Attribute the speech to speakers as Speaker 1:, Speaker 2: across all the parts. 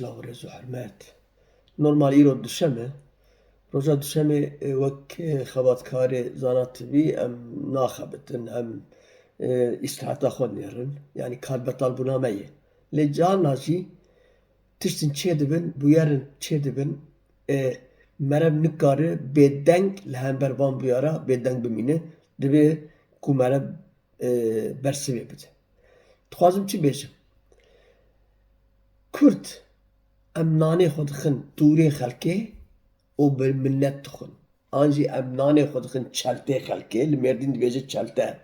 Speaker 1: لا رزو حرمات نورمال ايرو دشمه روجا دشمه وك خباتكاري زانات بي ام ناخبتن ام istihata xwenêrin yani kalbetal buna meye lê carna jî tiştên çê dibin bûyerin çê dibin e, mere nikare bêdeng li hember van bûyera bêdeng bimîne divê ku mere e, bersivê bide dixwazim çi bêjim Kürt أمناني خد خن توري خلكي وبالملت تخن انجي أمناني خد خن تشالتي خلكي الميردين دبيجي تشالتي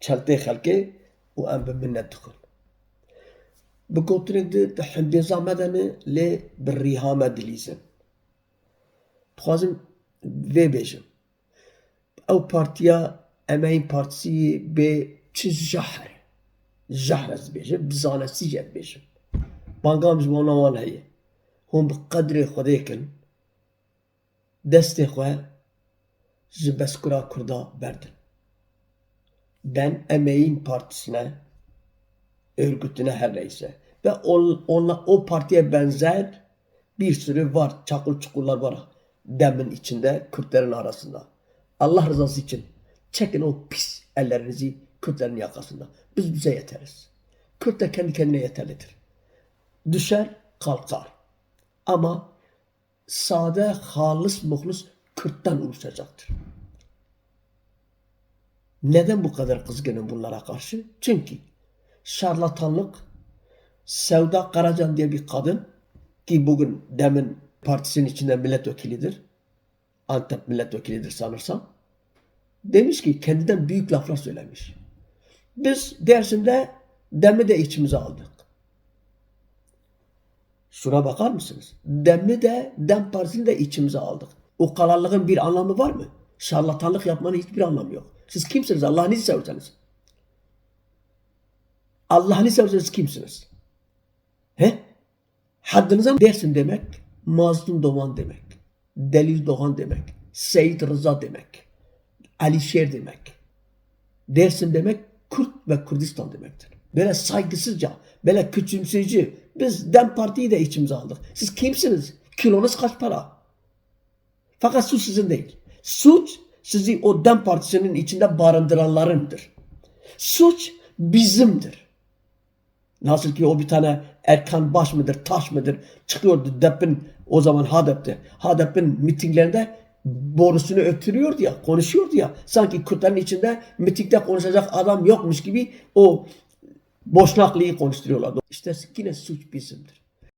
Speaker 1: تشالتي خلكي وام بالملت تخن بكونترين دي تحمبيزا مدن لي بالريهامة دليزن تخوازم في بيجن أو بارتيا امين بارتسي بي تشجحر جحرز بيجن بزانسي جد بيجن بانقام جوانا وان Xwedê kin destê xwe ji beskura Kurda berdin ben Emeğin Partisi'ne örgütüne her neyse ve on, onla, o partiye benzer bir sürü var çakıl çukurlar var demin içinde Kürtlerin arasında. Allah rızası için çekin o pis ellerinizi Kürtlerin yakasında. Biz bize yeteriz. Kürt de kendi kendine yeterlidir. Düşer kalkar. Ama sade, halis, muhlus Kürt'ten oluşacaktır. Neden bu kadar kızgınım bunlara karşı? Çünkü şarlatanlık Sevda Karacan diye bir kadın ki bugün demin partisinin içinde milletvekilidir. Antep milletvekilidir sanırsam. Demiş ki kendinden büyük laflar söylemiş. Biz dersinde demi de içimize aldık. Şuna bakar mısınız? Demi de Dem Partisi'ni de içimize aldık. O kararlılığın bir anlamı var mı? Şarlatanlık yapmanın hiçbir anlamı yok. Siz kimsiniz? Allah'ını severseniz. Allah'ını severseniz kimsiniz? He? Haddınıza dersin demek, mazlum doğan demek, delil doğan demek, Seyit Rıza demek, Alişer demek. Dersin demek Kürt ve Kürdistan demektir. Böyle saygısızca, böyle küçümseyici. Biz Dem Parti'yi de içimize aldık. Siz kimsiniz? Kilonuz kaç para? Fakat suç sizin değil. Suç sizi o Dem Partisi'nin içinde barındıranlarındır. Suç bizimdir. Nasıl ki o bir tane Erkan Baş mıdır, Taş mıdır çıkıyordu Dep'in o zaman Hadep'te. Hadep'in mitinglerinde borusunu öptürüyordu ya, konuşuyordu ya. Sanki Kürtlerin içinde mitingde konuşacak adam yokmuş gibi o boşnaklıyı konuşturuyorlardı. İşte yine suç bizimdir.